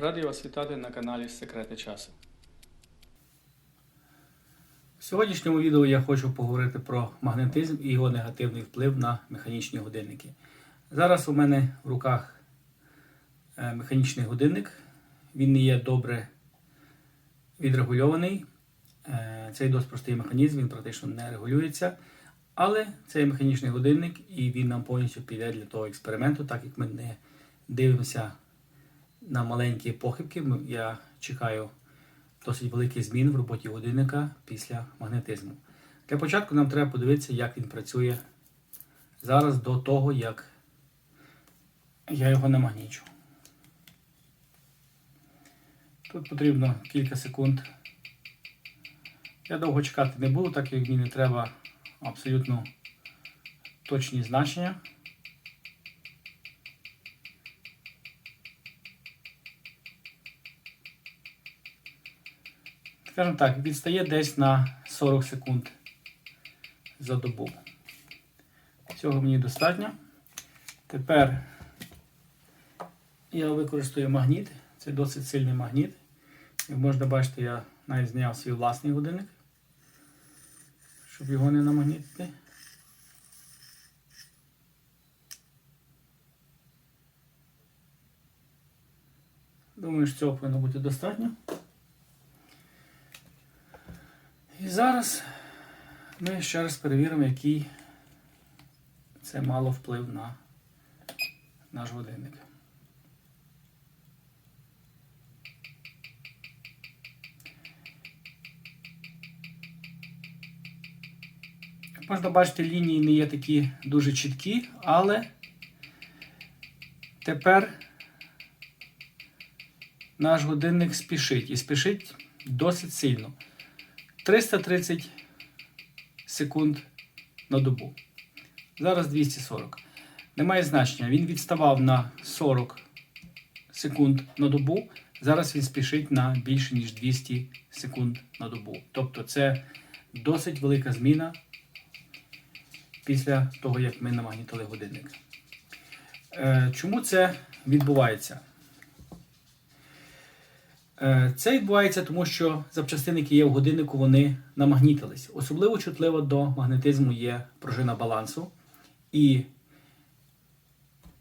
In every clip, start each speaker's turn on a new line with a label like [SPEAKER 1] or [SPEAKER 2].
[SPEAKER 1] Радий вас вітати на каналі Секрети часу.
[SPEAKER 2] В сьогоднішньому відео я хочу поговорити про магнетизм і його негативний вплив на механічні годинники. Зараз у мене в руках е, механічний годинник. Він не є добре відрегульований. Е, Це досить простий механізм, він практично не регулюється. Але це механічний годинник і він нам повністю піде для того експерименту, так як ми не дивимося на маленькі похибки. Я чекаю досить великий змін в роботі годинника після магнетизму. Для початку нам треба подивитися, як він працює зараз до того, як я його намагнічу. Тут потрібно кілька секунд. Я довго чекати не буду, так як мені не треба абсолютно точні значення. Скажімо так, відстає десь на 40 секунд за добу. Цього мені достатньо. Тепер я використаю магніт. Це досить сильний магніт. Як можна бачити, я навіть зняв свій власний годинник, щоб його не намагнітити. Думаю, що цього повинно бути достатньо. І зараз ми ще раз перевіримо, який це мало вплив на наш годинник. Можна бачити, лінії не є такі дуже чіткі, але тепер наш годинник спішить і спішить досить сильно. 330 секунд на добу. Зараз 240. Немає значення. Він відставав на 40 секунд на добу. Зараз він спішить на більше, ніж 200 секунд на добу. Тобто це досить велика зміна після того, як ми намагнітили годинник. Е, Чому це відбувається? Е, Це відбувається тому, що запчастини, які є в годиннику, вони намагнітились. Особливо чутлива до магнетизму є пружина балансу. І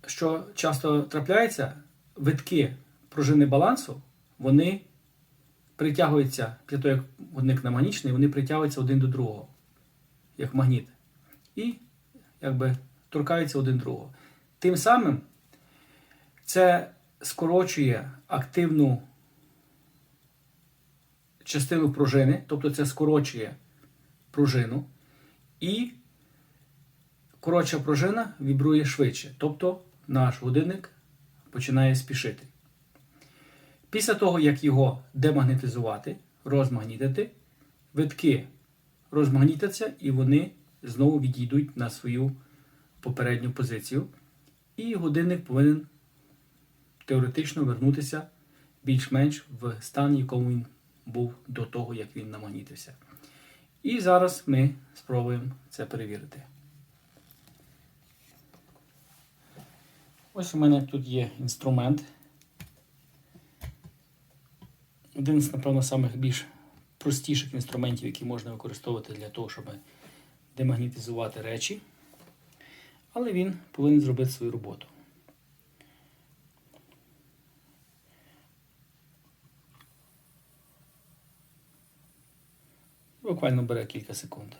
[SPEAKER 2] що часто трапляється, витки пружини балансу, вони притягуються, після того, як годинник намагнічний, вони притягуються один до другого, як магніт. І якби торкаються один другого. Тим самим це скорочує активну частину пружини, тобто це скорочує пружину, і коротша пружина вібрує швидше, тобто наш годинник починає спішити. Після того, як його демагнетизувати, розмагнітити, витки розмагнітяться і вони знову відійдуть на свою попередню позицію. І годинник повинен теоретично вернутися більш-менш в стан, в якому він був до того, як він намагнітився. І зараз ми спробуємо це перевірити. Ось у мене тут є інструмент. Один з, напевно, самих більш простіших інструментів, які можна використовувати для того, щоб демагнетизувати речі. Але він повинен зробити свою роботу. Буквально бере кілька секунд.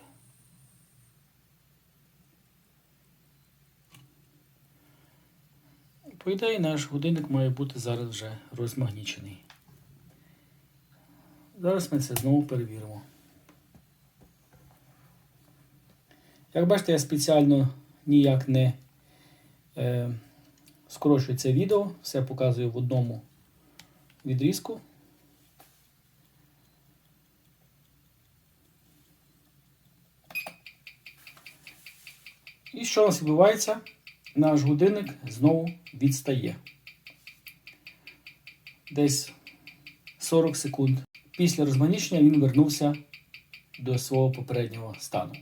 [SPEAKER 2] По ідеї, наш годинник має бути зараз вже розмагнічений. Зараз ми це знову перевіримо. Як бачите, я спеціально ніяк не е, скорочую це відео, все показую в одному відрізку. І що у нас відбувається? Наш годинник знову відстає. Десь 40 секунд. Після розманічення він вернувся до свого попереднього стану.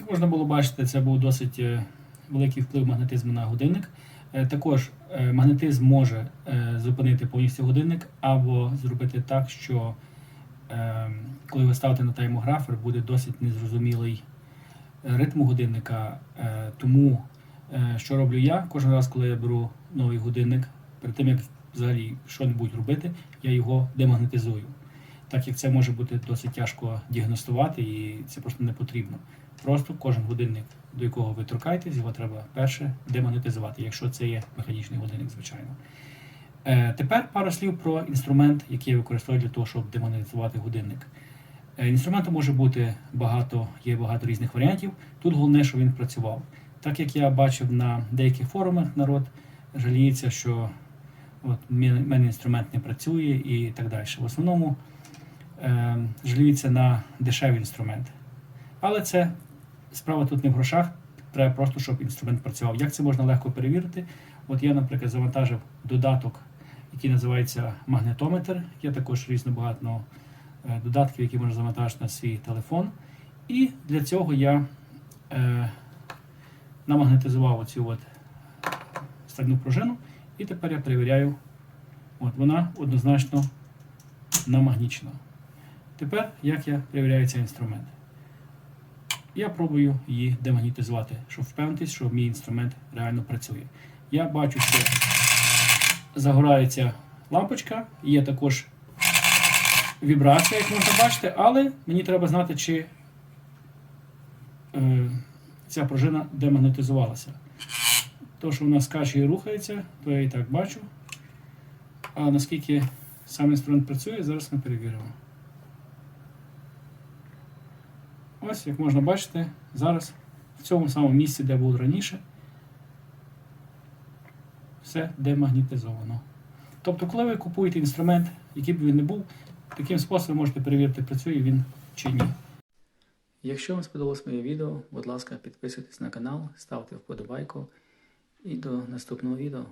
[SPEAKER 2] Як можна було бачити, це був досить е, великий вплив магнетизму на годинник. Е, Також е, магнетизм може зупинити повністю годинник або зробити так, що е, коли ви ставите на таймографер, буде досить незрозумілий ритм годинника. Е, Тому е, що роблю я кожен раз, коли я беру новий годинник, перед тим як взагалі що-небудь робити, я його демагнетизую. Так як це може бути досить тяжко діагностувати і це просто не потрібно. Просто кожен годинник, до якого ви торкаєтесь, його треба перше демагнетизувати, якщо це є механічний годинник, звичайно. Е, тепер пару слів про інструмент, який я використовую для того, щоб демагнетизувати годинник. Е, інструменту може бути багато, є багато різних варіантів. Тут головне, щоб він працював. Так як я бачив на деяких форумах, народ жаліється, що от, мене інструмент не працює і так далі. В основному е, жаліються на дешеві інструменти. Але це справа тут не в грошах, треба просто, щоб інструмент працював. Як це можна легко перевірити? От я, наприклад, завантажив додаток, який називається магнетометр. Є також різно багато додатків, які можна завантажити на свій телефон. І для цього я е, намагнетизував оцю от стальну пружину, і тепер я перевіряю, от вона однозначно намагнічена. Тепер як я перевіряю цей інструмент? Я пробую її демагнетизувати, щоб впевнитись, що мій інструмент реально працює. Я бачу, що загорається лампочка, є також вібрація, як можна бачити, але мені треба знати, чи е, ця пружина демагнетизувалася. То, що вона скаче і рухається, то я і так бачу. А наскільки сам інструмент працює, зараз ми перевіримо. Ось, як можна бачити, зараз в цьому самому місці, де був раніше, все демагнетизовано. Тобто, коли ви купуєте інструмент, який б він не був, таким способом можете перевірити, працює він чи ні.
[SPEAKER 1] Якщо вам сподобалось моє відео, будь ласка, підписуйтесь на канал, ставте вподобайку і до наступного відео.